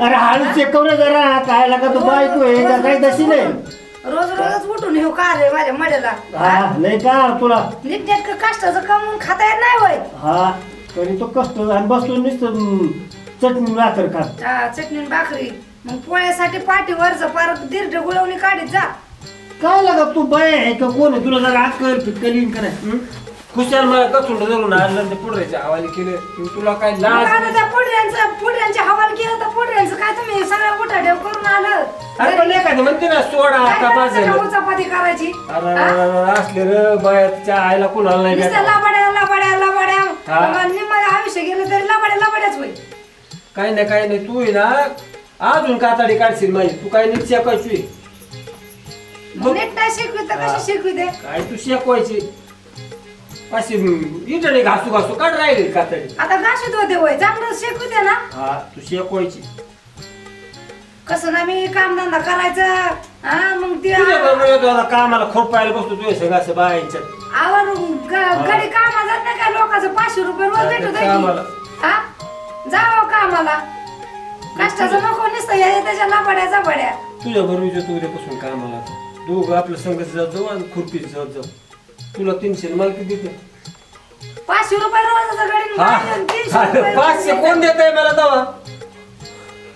अरे हळू चेकव रे जरा काय लागा तू बायको आहे का काही तशी नाही. रोज रोजच उठून येऊ का रे माझ्या मड्याला? हा लय का तुला? नीटनेटकं कष्टाचं कमवून खाता येत नाही होय. हा तरी तो कष्ट आणि बसलो नुसतं चटणी भाकर खा हा, चटणी आणि भाकरी. मग पोळ्यासाठी पाठीवरच परत दीर्घ गुळवणी काढीत जा. काय लागा तू बाय आहे का? कोण आहे? तुला जरा अक्कल फिटकलीन कराय खुशाल मला कचुंड धरून आणलं ते पुढऱ्याच्या हवाली केले. तुला काय लाज आता त्या पुढऱ्यांचं पुढऱ्यांच्या हवाल केलं तर पुढऱ्यांचं काय तुम्ही सगळ्या उठाठेव करून आलं? अरे पण एखादी म्हणते ना सोडा आता चपाती करायची? असले रे बायाच्या आईला कुणाला नाही नुसत्या लबाड्या लबाड्या लबाड्या. निम्म आयुष्य गेलं तरी लबाड्या लबाड्याच होईल. काही नाही काही नाही. तू आहे ना अजून काताडी काढशील माझी. तू काय शेकायची मग नीट नाही शिकवी तर. कशी शिकवी दे काय तू शेकवायची? अशी इटणे घासू घासू काढ राहिली कातडी आता घाशीत होते होय. चांगलं शिकवी दे ना. हा तू शेकवायची. कसं ना मी कामधंदा करायचं. हा मग ते तुझ्या बरोबर येतो आता कामाला खोपायला बसतो तुझ्या सगळं असं बायांच्यात. आवरून घडी कामा जात नाही काय लोकांचं पाचशे रुपये रोज जाते भेटत कामाला. हा? जावं कामाला. कष्टाचं नको नुसतं या त्याच्या लापाड्या जापाड्या तुझ्या बरोबर येतो उद्यापासून कामाला. दोघं आपलं संघाचं जात जाऊ आणि खुरपीच जात जाऊ. तुला तीनशे मला किती देते? पाचशे रुपये रोजाचं गडी हा. तीनशे रुपये पाचशे कोण देत आहे मला दवा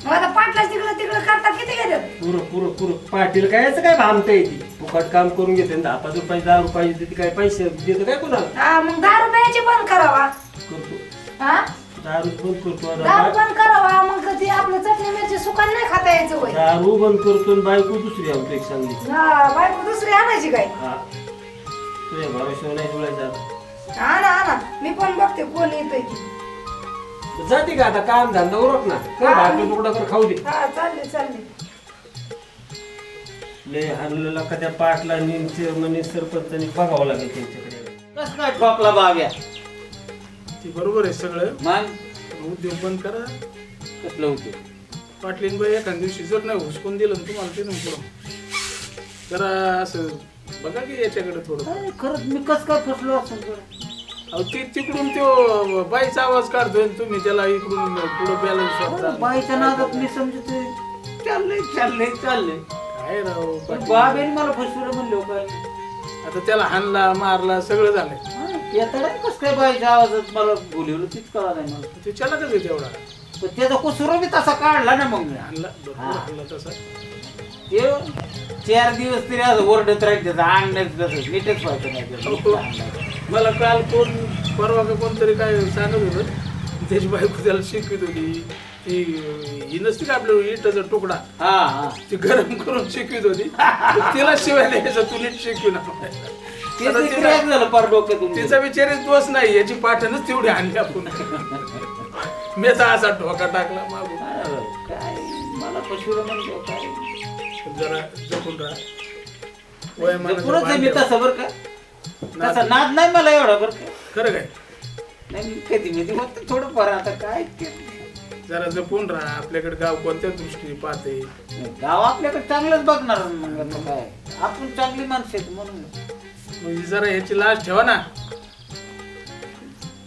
मग आता पाटला तिकडं तिकडं करतात किती घेतात? पुरं पुरं पुरं. पाटील काय याचं काय भामता येते फुकट काम करून घेते दहा पाच रुपये दहा रुपये देते काय पैसे देतं काय कोणाला? हा मग दहा रुपयाची बंद करावा. करतो. हा? दारू बंद करतो आता बंद करावा मग ती आपलं चटणी मिरची सुकान नाही खाता यायचं दारू बंद करतो आणि बायको दुसरी आणतो एक चांगली हा बायको दुसरी आणायची काय? हा. तुझ्या भरोश्यावर नाही हा ना हा ना मी पण बघते कोण येतोय ती जाते का आता? काम धंदा उरक ना. कर. भाकर तुकडा कर खाऊ दे. हा चालले चालले. लय हरलेला का त्या पाटला निमचे म्हणे सरपंचानी बघावं लागेल त्यांच्याकडे. कस काय ठोकला बाव्या ती बरोबर आहे सगळं. मग? उद्योग बंद करा. कसलं होते पाटलीन बाई एखाद दिवशी जर नाही हुसकून दिलं ना तुम्हाला तिथून पुढं जरा असं बघा की याच्याकडे थोडं. खरंच मी कस काय फसलो असं बरं? अहो ती तिकडून तो बाईचा आवाज काढतोय आणि तुम्ही त्याला इकडून पुढं बॅलन्स बाईच्या नादात मी समजते चाललंय चाललंय चाललंय. काय राव पण पाटील. बाबेने मला फसवलं म्हणलो काय आता त्याला हाणला मारला सगळं झालंय. येताना कस काय बाईच्या आवाजात मला बोलवलं? तीच कळा नाही मला ते चला कसं तेवढा? पण त्याचा कुसुर मी तसा काढला ना मग मी. हाणला भरपूर हा. हाणला तसा. ते चार दिवस तरी आज ओरडत राहील त्याचं अंगण्यात तसं नीटच व्हायचं नाही. मला काल कोण परवा का कोणतरी काय सांगत होतं त्याची बायको त्याला शिकवित होती. ती ही नसती का आपलं इटाचा तुकडा? हा हा. ती गरम करून शिकवित होती. तिला शिवायला यायचं तू नीट शिकवी ना. आता तिचा- crack झालं पार डोक्यातून तिचा दोष नाही याची पाठणच तेवढी आणली आपण. मी तर असा ठोका टाकला मागून. काय? मला म्हणलो काय जरा जपून राहा. वयमानाचं पुरंच आहे मी ठेवा. तसं बरं का. तसा नाद नाही मला एवढा बरं का? खरं काय? नाही कधी मी होत थोडं फार आता काय ते जरा जपून राहा. आपल्याकडे गाव कोणत्या दृष्टीने पाहते? गाव आपल्याकडे चांगलंच बघणार मग आता काय? आपण चांगली माणसं आहेत म्हणून. म्हणजे जरा ह्याची लाज ठेवा ना.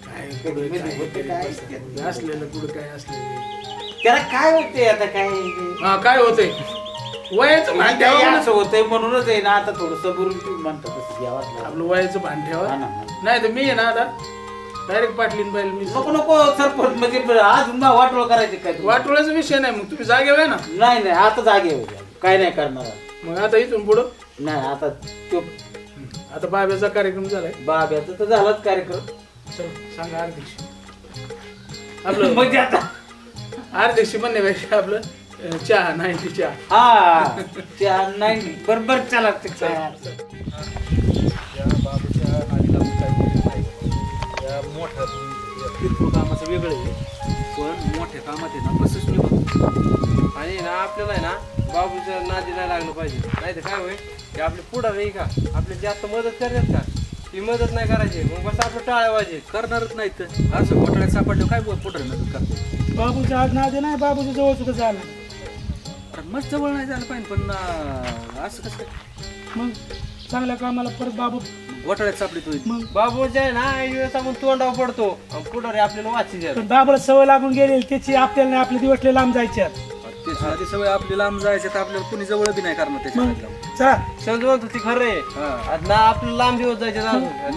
काय तरी असलेलं पुढे काय असलेलं? त्याला काय होते आता काय? हा काय होतंय? वयाचं भान ठेवा होतंय म्हणूनच आहे ना आता थोडं सबरून तुम्ही म्हणता तसं घ्यावाच लागलं. आपलं वयाचं भान ठेवा ना, ना. नाही तर मी आहे ना आता डायरेक्ट पाटलीन बाईल मी. नको नको सरपंच म्हणजे आज पुन्हा वाटोळ करायचे काय तुम्ही? वाटोळ्याचा विषय नाही मग तुम्ही जागेवर आहे ना. नाही नाही आता जागे हो. काय नाही करणार. मग आता इथून पुढं? नाही आता तो आता बाब्याचा कार्यक्रम झालाय. बाब्याचा तर झालाच कार्यक्रम. चल सांगा अध्यक्ष आपलं म्हणजे आता अध्यक्ष म्हणण्यापेक्षा आपलं चहा नाईन्टी चहा. हा नाही बरोबर चला ते काय या बाबूच्या काय बोलत नाही या मोठ्या या किरकोळ कामाचं वेगळं आहे पण मोठ्या कामात आहे ना कसंच आणि ना आपल्याला आहे ना. बाबूच्या नादी नाही लागलं पाहिजे नाही तर काय होईल की आपले पुढं नाही का आपले जास्त मदत करतात का ती मदत नाही करायची मग बस आपलं टाळ्या वाजे करणारच नाही तर असं घोटाळ्यात सापडलं काय पुढं मदत करतो बाबूच्या आज नादे नाही बाबूच्या जवळ सुद्धा झालं मग जवळ नाही झालं पाहिजे पण अं, असं कसं काय? मग चांगल्या कामाला परत बाबू घोटाळ्यात सापडी तो मग? बाबूच्या आहे ना आपण तोंडावर पडतो. पुढं रे आपल्याला वाची पण बाबूला सवय लागून गेली त्याची आपल्याला नाही आपले दिवस लय लांब जायचे आहेत. त्याची आधी सवय आपली लांब जायचं तर आपल्याला कुणी जवळ बी नाही करणार त्याच्या नादीला. चला समजू म्हणतो ती खरं आहे हा. आता ना आपलं लांब दिवस जायचे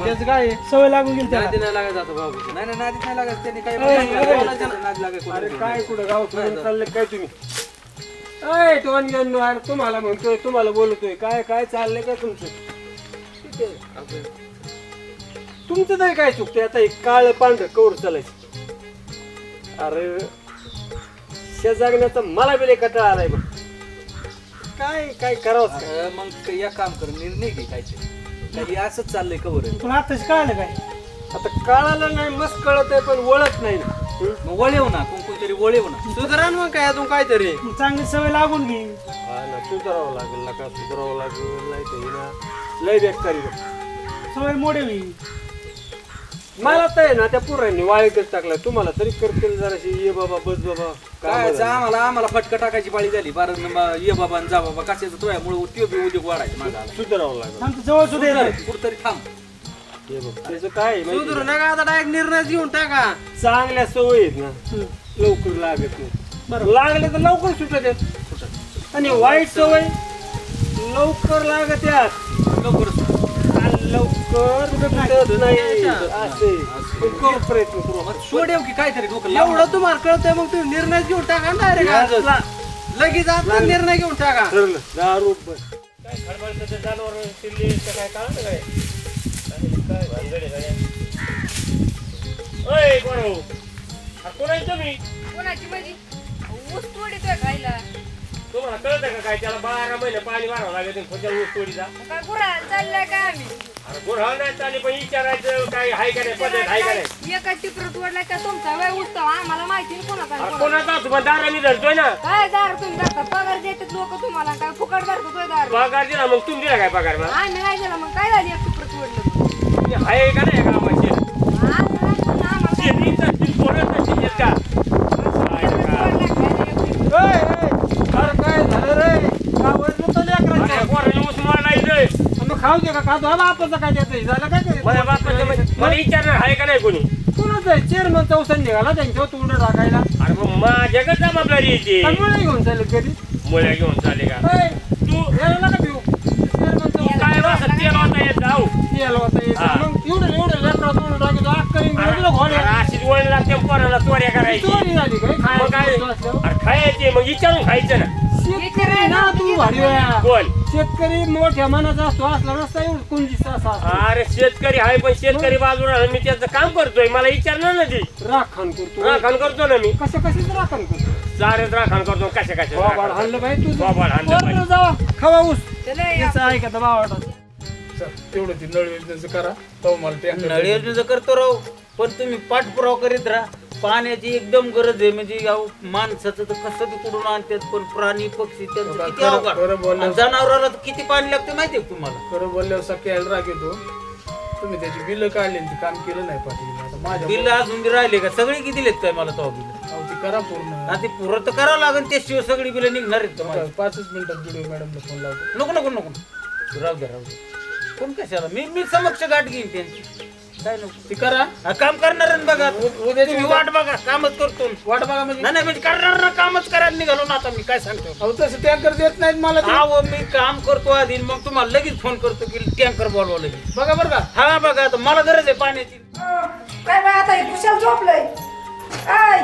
त्याच काय? आहे? सवय लागून गेली त्याला. नादी नाही लागत जातो बाबू नाही नाही नादी नाही लागत. त्यांनी काही अरे, अरे. बोलायचं नाही, नादी लागायचं काय कुठं गाव चालले काय तुम्ही? अय तो अनगन अरे तुम्हाला म्हणतोय तुम्हाला बोलतोय. काय काय चाललंय का तुमचं? ठीक आहे, आपलं. तुमचं तरी काय चुकतंय? आता एक काळ पांढरं कवर चालायचं अरे शे जगण्याचा मला बी लय कटाळा आलाय बघ. काय काय करावं अरे, मग एक काम कर निर्णय घे काहीतरी काही असंच चाललंय कवर. तुला आताच कळालं काय? आता काळाला नाही मस्त कळत आहे पण ओळख नाही ना. हं? मग वळेव ना कोण कोणतरी वळेव ना. सुधारा ना मग काय अजून काहीतरी. मग चांगली सवय लागून घे. हा ना सुधारावं लागेल ना का सुधारावं लागेल नाही तर हे ना. लय बेकारी. सवय मोडे मला तर आहे ना त्या पुरांनी वाळीतच टाकला. तुम्हाला तरी करतील जराशी. ये बाबा बस बाबा. काय. आम्हाला आम्हाला फटका टाकायची पाळी झाली. बारा नंबर ये बाबा आणि जा बाबा. कशाचं? तुझ्यामुळे त्यो बी उद्योग वाढायचे माझा. सुधारावं लागेल. आमचं जवळ सुद्धा. कुठतरी थांब. हे बघ त्याचं काय आहे माहिती सुधरू आहे? नका आता डायरेक्ट निर्णय घेऊन टाका. चांगल्या सवयी आहेत ना लवकर लागत नाही. लागले तर लवकर सुटत आणि वाईट सवय लवकर लागत यात आणि लवकर सुटत नाही. असे. करू प्रयत्न करू मग सोडेव की काहीतरी डोकं लावून. एवढं तुम्हाला कळतंय मग तुम्ही निर्णय घेऊन टाका ना डायरेक्ट लगेच आता निर्णय घेऊन टाका. ठरलं. दारू बस. कोणाची माझी ऊस तोडीतोय खायला. तुम्हाला कळतं का काय? त्याला बारा महिने पाणी भरावं लागेल खोच्या ऊस तोडीचा काय गुरा चाललाय काय आम्ही? अरे नाही चालली पण विचारायचं काय हाय का नाही पद्धत हाय का नाही एका का तुमचा वेळ उठतो आम्हाला माहिती नाही कोणाचा कोणाचा. तुम्हाला दाराने धरतोय ना. काय दार तुम्ही धरता? पगार देतात लोक तुम्हाला. काय फुकट धरतो दार? पगार दिला मग तुम्ही दिला काय पगार मग? आम्ही नाही दिला. मग काय झाली एक टिपरत ओढलं ते हाय का नाही गावाची नाही पोरं नसतील येत का? काय का? अरे काय झालं रे? गावात तर लेकरांचं. अरे पोराला ऊस मारायला यायचंय. मग खाऊ दे का? का तुला बापाचं काय देतं झालं काय ते? माझ्या बापाचं म्हणजे- मला विचारणार हाय का नाही कोणी? कुणाचं आहे? चेअरमन चौसंड निघाला त्यांच्यावर तोंड टाकायला अरे मग माझ्याकडे जबाबदारी येते त्यामुळे घेऊन चालेल कधी मुल्या घेऊन चाले का? तू याला नका भिऊ. चेअरमन तू काय तेल होता येत जाऊ. याला होता येत. हा. मग एवढं एवढं लेकरावर तोंड टाकायचं अक्कल अरे इंग्रजी तुला घोडे. अरे अशीच वळण लागते पोराला चोऱ्या करायची चोरी झाली काय? मग काय? खायचं असल्यावर. अरे खायचे मग विचारून खायचं ना. शेतकरी ना तू भाडव्या बोल शेतकरी मोठ्या मनाचा असतो असला नसता एवढं कुंजी असा अरे शेतकरी आहे पण शेतकरी बाजूला आहे. मी त्याचं काम करतोय मला विचारणार ना ती. राखण करतो. राखण करतो ना मी. कसं कशीच राखण करतो? राखण करतो कशा कशा बाबाड हाणलं पाहिजे तू बाबाड हाणलं पाहिजे. जावा खावा ऊस. त्याचं ऐका तेवढं ती नळ योजनेचं करा. तो मला नळ योजनेचं करतो राव. पण तुम्ही पाठपुरावा करीत राहा. पाण्याची एकदम गरज आहे. म्हणजे अहो, माणसाचं तर कसं बी कुठून आणतात पण प्राणी पक्षी त्यांचं किती खरं- अवघड. खरं बोललं. आणि जनावराला तर किती पाणी लागते माहितीये का तुम्हाला? खरं बोलल्यावर सख्याला राग येतो. तुम्ही त्याची बिलं काढली आणि ते काम केलं नाही पाटील. आता माझ्या बिल अजून बी राहिले का? सगळे किती दिलेत काय मला तो बिल? अहो, ती करा पूर्ण. ते पुरं तर करावं लागेल. त्याशिवाय सगळी बिलं निघणार आहेत पाचच मिनिटात व्हिडिओ मॅडमला फोन लावतो. नको नको नको. राहू द्या राहू द्या. कोण कशाला? मी मी समक्ष गाठ घेईन त्यांची. काय नको ती करा. हा, काम करणार आहे ना बघा. उद्याची तुम्ही वाट बघा कामच करतो. वाट बघा म्हणजे. नाही नाही म्हणजे करणार ना कामच करायला निघालो ना आता मी काय सांगतो. अहो तसं टँकर देत नाहीत मला ते. हा मी काम करतो आधी मग तुम्हाला लगेच फोन करतो की टँकर बोलवा लगेच. बघा बरं का. हा बघा आता मला गरज आहे पाण्याची. काय बाय आता हे कुशाल झोपलंय. काय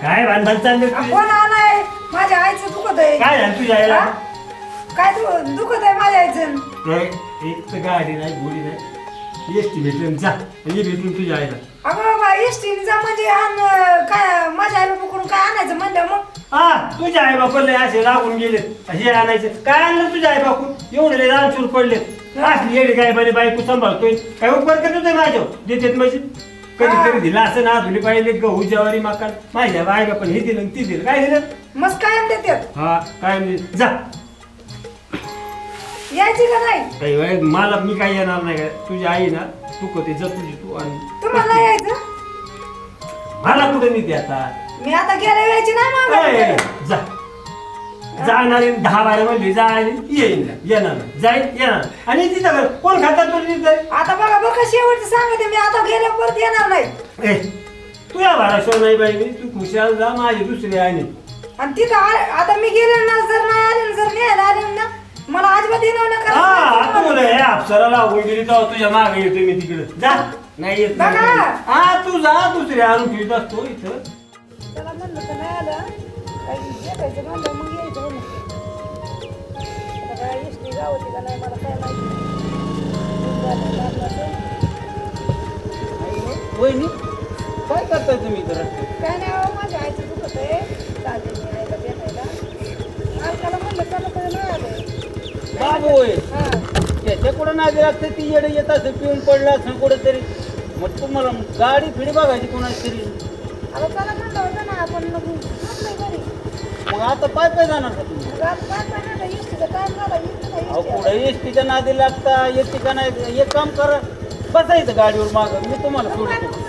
काय भांडण चालले कोण आलाय? माझ्या आईचं दुखत आहे. काय झालं तुझ्या आईला? हा? काय दु- दुखत आहे माझ्या आईचं नाही, एक तर गाडी नाही गोडी नाही. एस टी भेटून जा हे भेटून तुझ्या आईला. अगं बाबा एसटीने जा म्हणजे आण काय माझ्या आई बापाकडून काय आणायचं म्हणलं मग? हा तुझ्या आई बापाला असे लागून गेले. हे आणायचं. काय आणलं तुझ्या आई बापू एवढे रानचूर पडले. असली येडी काय बरे बायको सांभाळतोय. काय उपकार करत होते माझ्या देतेत म्हणजे कधी कधी दिला असं ना तुला पाहिले गहू ज्वारी मका. माझ्या आई बापाने हे दिलं आणि ते दिलं. काय दिलं? मस्त कायम देतात. हा काय म्हणजे जा. यायची का नाही? काही वेळ मला मी काही येणार नाही का? तुझी आई ना तू कधी जा तुझी तू आणि तुम्हाला यायचं? मला कुठे नेते आता? मी आता गेल्या यायची नाही ए, मग जा. जाणार आहे, दहा बारा म्हणली जा आणि येईन. येणार नाही. जाईल येणार. आणि तिथं बरं, कोण खातात तुला तिथं? आता बघा बघा शेवटचं सांगते मी. आता गेल्या परत येणार नाही. ए तुझ्या भाषा नाही बाई मी तू खुशाल जा माझी दुसरी आहे आणि तिथं आ- आता मी गेले ना जर नाही आले ना, जर न्यायला आले ना मला अजिबात येणं हा हे अप्सराला लागून गेली तुझ्या मागे येतो मी तिकडे. जा. नाही येत नाही. बघा. हा तू जा आणून ठेवत असतो इथं. त्याला म्हणलं तर नाही आलं. काही भेटायचं म्हणलं मग यायचं म्हणून आता काय इष्टी गावती का नाही मला काय माहिती वहिनी काय करताय तुम्ही इथं? काय नाही अहो, माझ्या आईचं दुखत आहे. चालते बाबू होय त्याच्या कुठं नादी लागते ती येडे येत असं पिऊन पडलं असं कुठं तरी मग तुम्हाला गाडी फिडी बघायची कोणाची तरी. अहो चला म्हणलं होतं ना आपण म्हटलं घरी. मग आता पाय पाय जाणार का तुम्ही? रात काय काय इष्टीचा झाला अहो इष्टी पुढे एसटीच्या नादी लागता येते का नाही? एक काम करा बसायचं गाडीवर माग मी तुम्हाला सोडतो.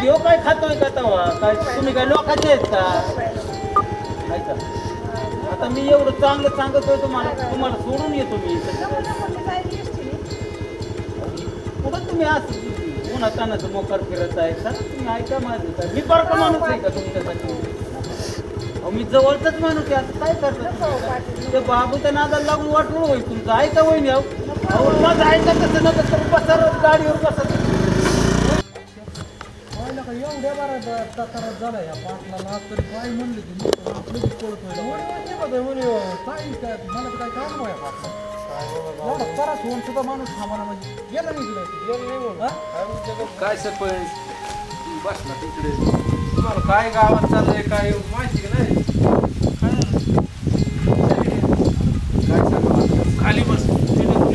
किंवा काय खातोय का तवा? काय तुम्ही काय लोकांचे आहेत का? आता मी एवढं चांगलं सांगतोय तुम्हाला तुम्हाला सोडून येतो मी कुठं तुम्ही असं उन्हा मोकार फिरत आहे? का तुम्ही ऐका माझं. काय मी बरं माणूस आहे का तुमच्यासाठी? अहो, मी जवळचाच माणूस आहे. आता काय करतो ते बाबूच्या नादाला लागून वाटलं होईल तुमचं. ऐका होईल अहो. माझं ऐका तसं नका तर बसा गाडीवर बसा व्हायला का एवढ्या बारा तक्रार झाला या तरी काय म्हणले तुम्ही आपलं पळत व्हायला काय काय मला तर काय काम नाही पाटला एवढा त्रास होऊन सुद्धा माणूस थांबाना म्हणजे गेला निघलं काय सरपंच? बसला तिकडे तुम्हाला काय गावात चाललंय काय माहिती का नाही? काय सांगा खाली बस.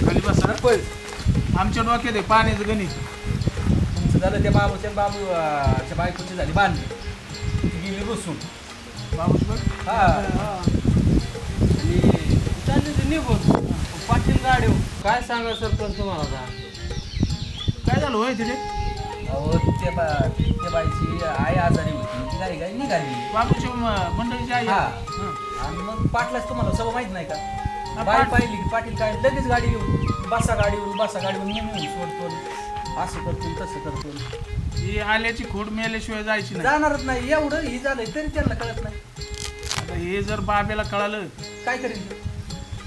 खाली बस सरपंच आमच्या डोक्यात आहे पाण्याचं गणित. झालं त्या बाबूच्या बाबू अं, च्या बायकोची झाली बांधली ती गेली रुसून. हा. आणि चालली ती निघून पाटील गाडी काय सांगा सरपंच तुम्हाला आता? काय झालं होय तिथे? अहो त्या बा त्या बाईची आई आजारी होती. ती गाडी गाडी निघाली? बाबूच्या मंडळीची आई? हा. आणि मग पाटलाच तुम्हाला सगळं माहीत नाही का? बाई पाहिली की पाटील काय लगेच गाडी घेऊन बसा गाडीवरून बसा गाडीवरून नेऊन सोडतो. असं करतो तसं करतो ही आल्याची खोड मेल्याशिवाय जायची नाही. जाणारच नाही. एवढं ही झालंय तरी त्यांना कळत नाही. आता हे जर बाबेला कळालं काय करेल?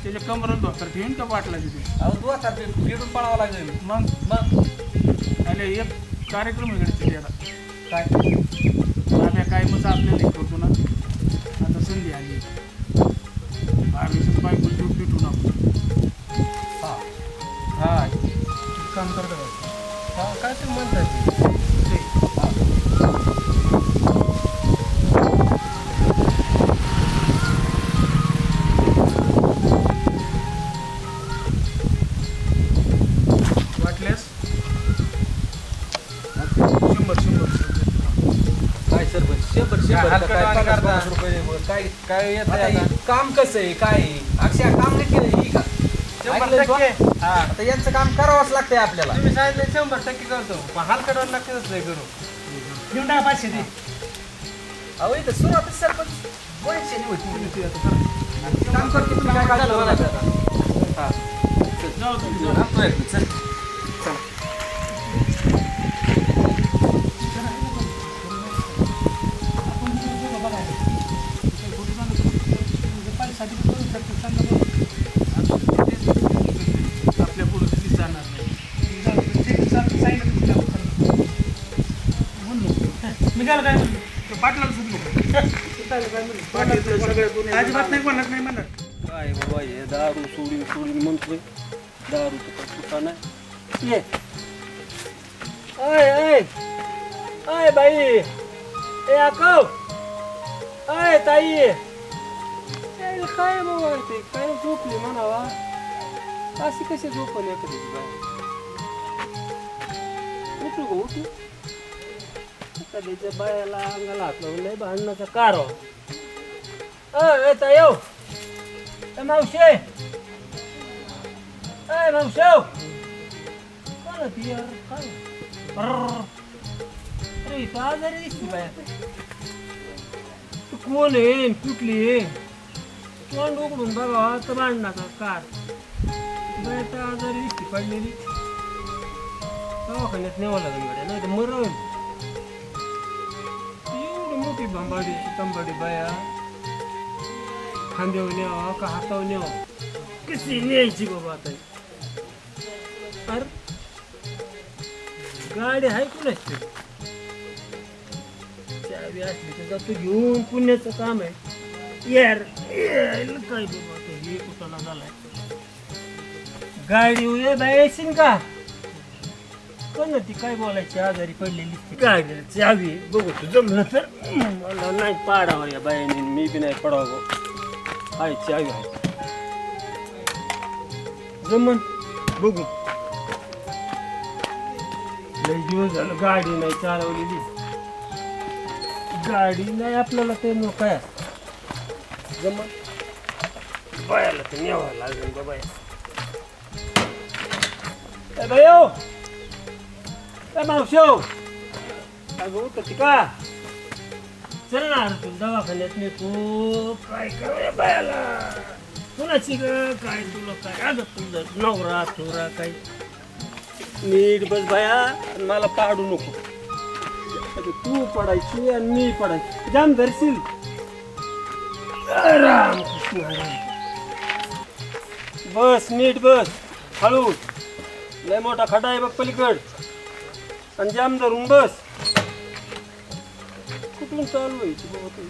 त्याच्या कमरत धोतर ठेवून का पाटला तिथे अहो तू आता फिरून पळावं लागेल. मग? मग? आले एक कार्यक्रम इकडे तिथे आता. काय? बाब्या काय मग आपल्याला हे करतो ना आता संधी आली. बाबीचं बायको जीव पिटू नको हा. हा. काम करतो. हा काय तुम्ही म्हणताय वाटल्यास? शंभर शंभर काय सरपंच? शंभर काय शंभर काय? पन्नास रुपये काय काय येत काम कसं आहे? काय? आहे? अक्षय काम नाही केलं शंभर ऐकलंय तू? टक्के. हा, आता यांचं काम करावंच लागतंय आपल्याला तुम्ही सांगितलं शंभर टक्के करतो पण हलकट लागतेच नाही करू घेऊन टाका पाचशे ते अहो इथं सुरुवात सरपंच बरेचशे नाही होती काम करतो तुम्ही काय काळजी करू नका. हा. जाऊ तुम्ही जाऊ. हा, प्रयत्न, चल. मी काय काय म्हणलो? तो पाटलाला सुट नको पाटील तर सगळ्या दुनियेचं अजिबात नाही म्हणत नाही म्हणत काय बाबा हे दारू सोडून सोडून म्हणतोय दारू तर कुठं नाही ये अय अय अय बाई ए आकव अय ताई ए, काय बाबा ते काय झोपली म्हणावा अशी कशी झोपल एखादी बाई उठू गो उठू एखाद्याच्या बायाला अंगाला हात लावून लय भांडणाचा कार अय येऊ. ए मावशे. ए मावशे कोण ती यार? काय? अरे इथं आजारी बाया. तू कोण आहे? कुठली आहे? तोंड उघडून बघा तर भांडणाचा कार. बाया तर आजारी दिसती पडलेली. दवाखान्यात न्यावं लागेल गाड्या नाही तर मरण मोठी भांबाडी तंबाडी बाया खांद्यावर न्यावा का हातावर न्यावा कशी न्यायची बाबा आता अर गाडी आहे कुणाची तरी. चावी असली तर जातो घेऊन पुण्याचं काम आहे यार यायला काय बाबा आता हे कुठला झालाय गाडी उद्या बायशीन का कोण ती काय बोलायची? आजारी पडलेली ती गाडीला चावी आहे. बघू तू. जमलं तर. मला नाही पाडावं या बायाने मी बी नाही पडावं. हाय चावी आहे जमन. बघू. लई दिवस झालं गाडी नाही चालवलेली. गाडी नाही आपल्याला ते मग काय जमन. बायाला तर न्यावं लागेल बाबा बायो! ए मावशो अगं उठती का? चल ना अरे तू दवाखान्यात नेतो. काय करूया बायाला? कुणाची ग? काय तुला काय? अगं तुझं नवरा थोरा काय नीट बस बाया आणि मला पाडू नको. अगं तू पडायची आणि मी पडायची. जाम धरशील. राम कृष्ण हरी. बस नीट बस. हळू. लय मोठा खडा आहे बघ पलीकड. आणि जाम धरून बस. कुठून चालू आहे ती बाबा तू?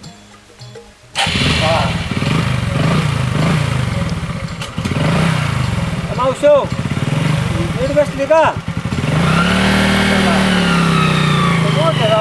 मावशो नीट बसली का? मोठ्या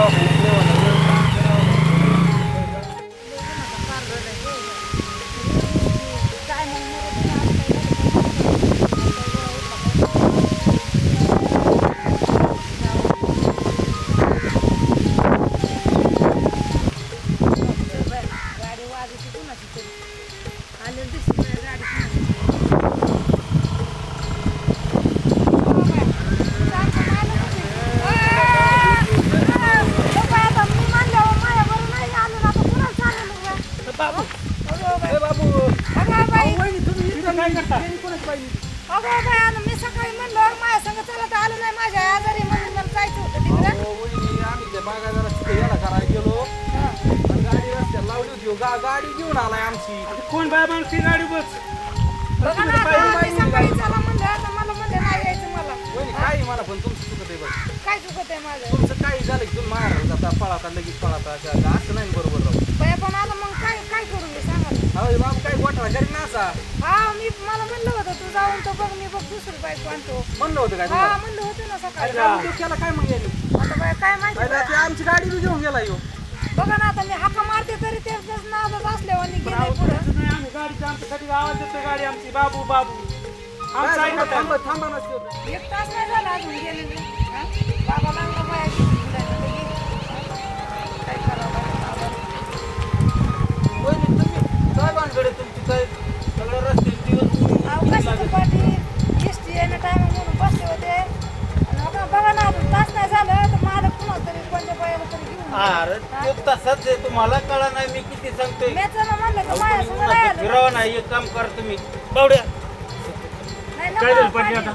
गाडी घेऊन आलाय आमची. कोण बाय माणूस ती गाडी बस? बघा ना आता मी सकाळी चला म्हणलं आता मला म्हणलं नाही यायचं मला. वहिनी काही मला पण? तुमचं चुकत आहे बघ काय चुकत आहे माझं? तुमचं काही झालं की तुम्ही मारा जाता पळाता लगेच पळाता असं असं नाही बरोबर राहू? बाया पण आता मग काय काय करू मी सांगा ना. अहो बाबा काय गोठा घरी ना असा हा मी मला म्हणलं होतं तू जाऊन तर बघ मी बघ दुसरी बायको आणतो. म्हणलं होतं काय हा तुम्हाला? म्हणलं होतं ना अरे सकाळी काय उद्योग केला काय मग यांनी? आता बाया काय माहिती पहिला ते आमची गाडी बी घेऊन गेला यो. बघा ना आता मी हाका मारते तरी ते असल्यावर आणि गेले पुढं नाही आम्ही गाडीच्या आमच्यासाठी आवाज देतोय गाडी आमची बाबू बाबू आमचं? ऐकत थांबा थांबा. एक तास नाही झाला अजून गेलेले अरे तो तसाच आहे तुम्हाला कळा नाही मी किती सांगतोय? मी म्हणलं माझ्या संग. फिरावं नाही एक काम करा तुम्ही. बावड्या. नाही, काय नको झालं पाटील पाणी. आता?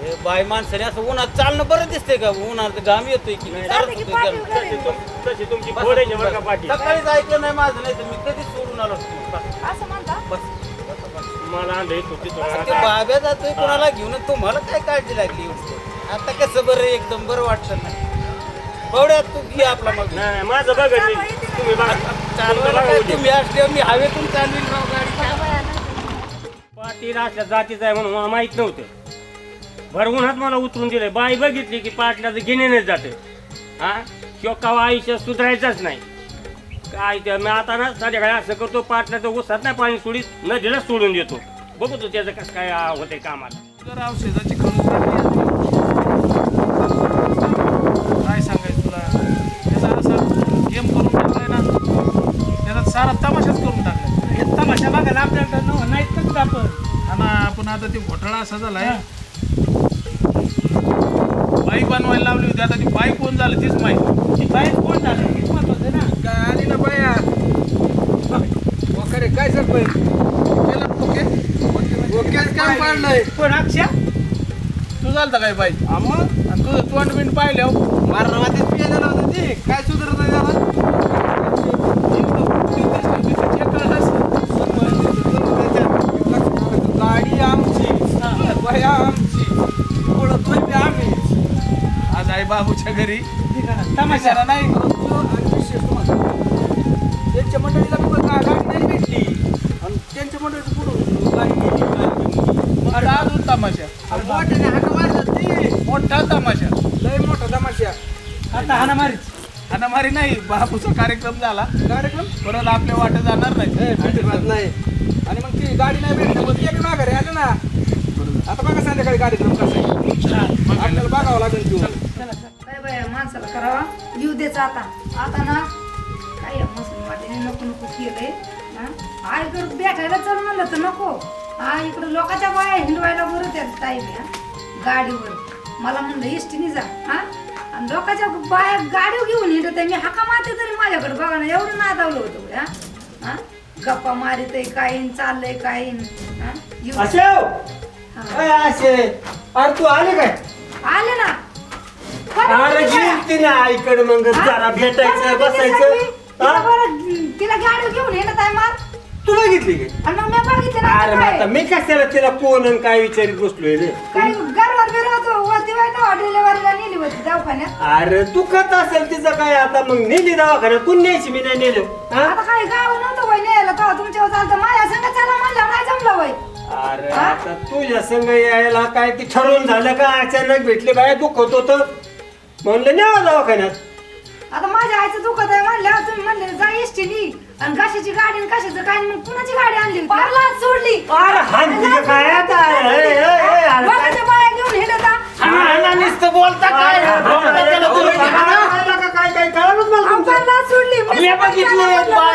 अरे बाय माणसाने असं उन्हात चालणं बरं दिसतंय का? उन्हात घाम येतोय की चालत. तशी तुमची बरं पाठी सकाळीच ऐकलं नाही माझं नाही तर मी कधीच सोडून आलो असतो. बस, असं म्हणता? बस, बस, बस. मला आता ते बाब्या जातोय कोणाला घेऊन? तुम्हाला काय काळजी लागली एवढी? आता कसं बरं एकदम बरं वाटतं ना. बावड्या तू घे आपला मग. नाही माझं बघा मी. तुम्ही बघा. चालवायला काय? तुम्ही असल्यावर मी हवेतून चालवीन राव गाडी. पाटील असल्या जातीचा आहे म्हणून मला माहीत नव्हतं. भर उन्हात मला उतरून दिलंय बाई बघितली की पाटल्याचं घेण्यानेच जाते. हा? किंवा कवा आयुष्य सुधारायचंच नाही. काय ते मी आता ना संध्याकाळी असं करतो पाटल्याचं उसात नाही पाणी सोडीत नदीला सोडून देतो. बघू तू त्याचं कसं काय होतंय कामाला तर औषधाची खणून आता ते घोटाळा असा झालाय. बाईक बनवायला लावली होती आता ती बाईक कोण झालं तीच माहिती ती बाहेर कोण झालं महत्वाचं आहे ना. काय आली ना बाया? वखरे काय सरपंच केलं ओके? काय पाडलंय? अक्षा तू झालता काय बाईक तुझं तोंड बिंड होतं ते. काय सुधारत नाही वया आमची. ओळखतोय बी आम्ही. आज आई बाबूच्या घरी. तमाशा. तमाशा नाही. त्यांच्या मंडळीला गाडी नाही भेटली. आणि त्यांच्या मंडळीत पुढून गाडी गेली आता अजून तमाशा. मोठ्याने हाका मारतात ते. मोठा तमाशा. लय मोठा तमाशा. आता हाना मारीच हाणामारी नाही बाबूचा कार्यक्रम झाला. कार्यक्रम? परत आपल्या वाट जाणार नाही. आणि मग ती गाडी नाही भेटली मग एक माघारी आले ना. आता बघा संध्याकाळी कार्यक्रम कसा आहे. आपल्याला बघावं लागेल तू काय बाया माणसाला करावा. येऊ द्यायचं आता. आता ना काय या वाटेने नको नको केलंय. आई इकडं भेटायला चल म्हणलं तर नको. हा इकडं लोकांच्या बाया हिंडवायला बरं त्या टाईम या गाडीवर. मला म्हणलं इष्टीने जा हा? आणि लोकांच्या बाया गाडीवर घेऊन हिंडत आहे मी हाका मारते तरी माझ्याकडे बघा ना एवढं नादावलं होतं बरं, हा? हा? गप्पा मारित आहे काही चाललंय हा. अशेव हा. काय असे. अरे तू आले काय? आले ना. बरं, ना आईकडे मग जरा भेटायचं बसायचं. तिला हा? बरं तिला गाडी घेऊन येणं आहे मार. तू बघितली काय? आणि मग मी बघितलं ना अरे मग काय? आता मी कशाला तिला कोण आणि काय विचारित बसलोय रे? काय घरवर बिरवतो वरती वाईट डिलेवरीला नेली होती दवाखान्यात. अरे दुखत असेल तिचं काय? आता मग नेली दवाखान्यात. कोण न्यायची? मी नाही नेलो. हा? आता काही गाव नव्हतं वय न्यायला तेव्हा तुमच्यावर चालतं. माझ्या संग चला म्हणलं नाही जमलं वय अरे हा? आता तुझ्या संग यायला काय ते ठरवून झालं का अचानक भेटले बाया दुखत होत म्हणलं न्यावा दवाखान्यात आता माझ्या आईचं दुखत आहे म्हणलं तुम्ही म्हणले जा एसटीनी आणि कशाची गाडी आणि कशाचं काय मग कुणाची गाडी आणली? पारला सोडली अरे हान तुझं काय आता ए, ए, ए, अरे काय- लोकांच्या बाया घेऊन हिंडत हा. नुसतं बोलता काय काय काय कळालंच मला तुमचं. आम्हाला सोडली मी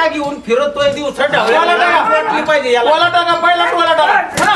घेऊन फिरतोय दिवसा ढवळ्याला नाही वाटली पाहिजे याला. टाका पहिला टोला टाका. हा,